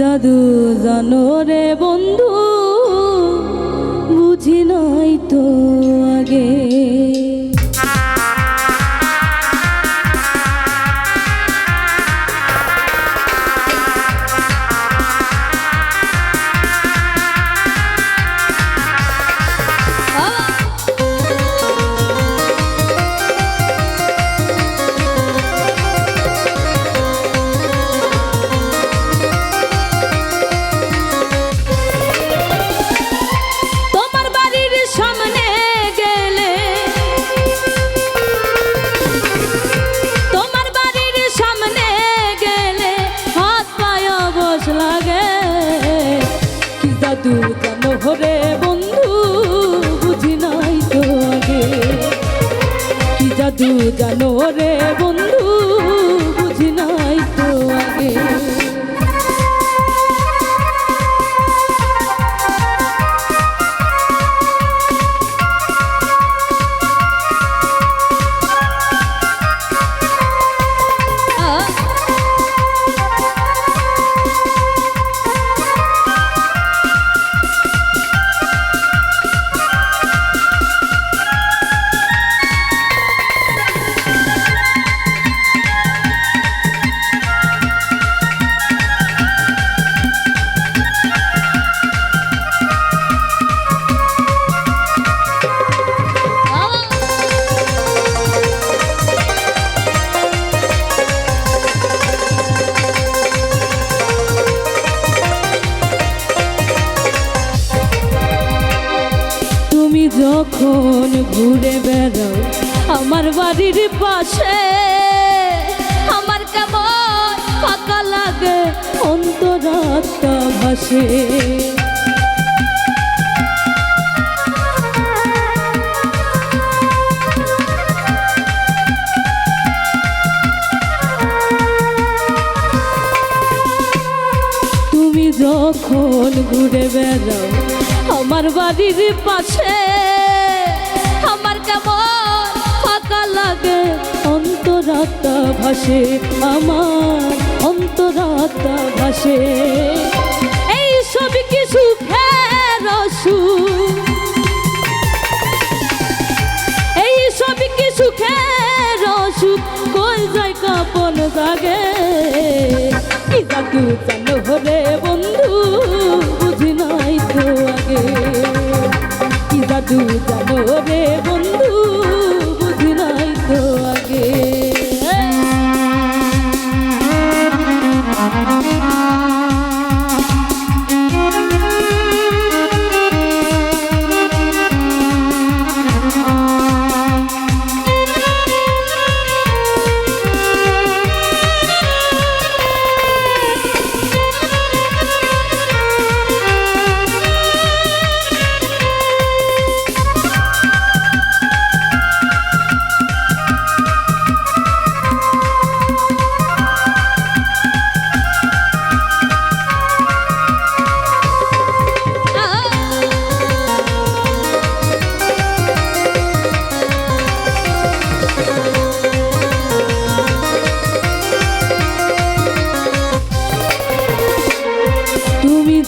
জাদু জানো রে বন্ধু কি কেন হরে বন্ধু? বুঝি নাই তো আগে। কি জাদু জানো রে বন্ধু? বুঝি নাই তো ঘুরে বেড়াও আমার বাড়ির পাশে। আমার কেমন ফাঁকা লাগে অন্তরাত্মা ভাসে। যখন ঘুরে বেড়াও আমার বাড়ির পাশে কেমন? ফাঁকা লাগে, অন্তরাত্মা ভাসে আমার, অন্তরাত্মা ভাসে। এই সব কিছু রসু এই সব কিছু রসু কই যায় কাপন জাগে? কি জাদু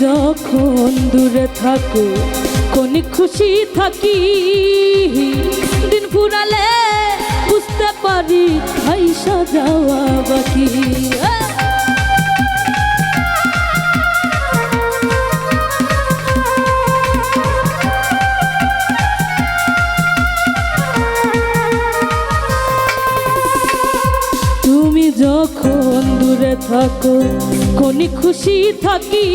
যখন দূরে থাকো, কোন খুশি থাকি। দিন ফুরালে বুঝতে পারি হাইসা যাওয়া বাকি। যখন দূরে থাকো, কোন খুশি থাকি।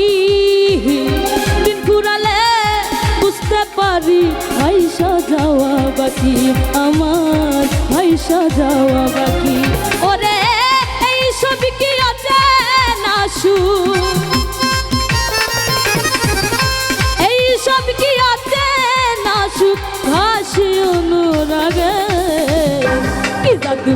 পারি ভাইসা যাওয়া বাকি, আমার ভাইসা যাওয়া বাকি। ওরে, এই সব কি আছে না এই সব কি আছে না সুখ ভাসি অনুরাগে, কি জাদু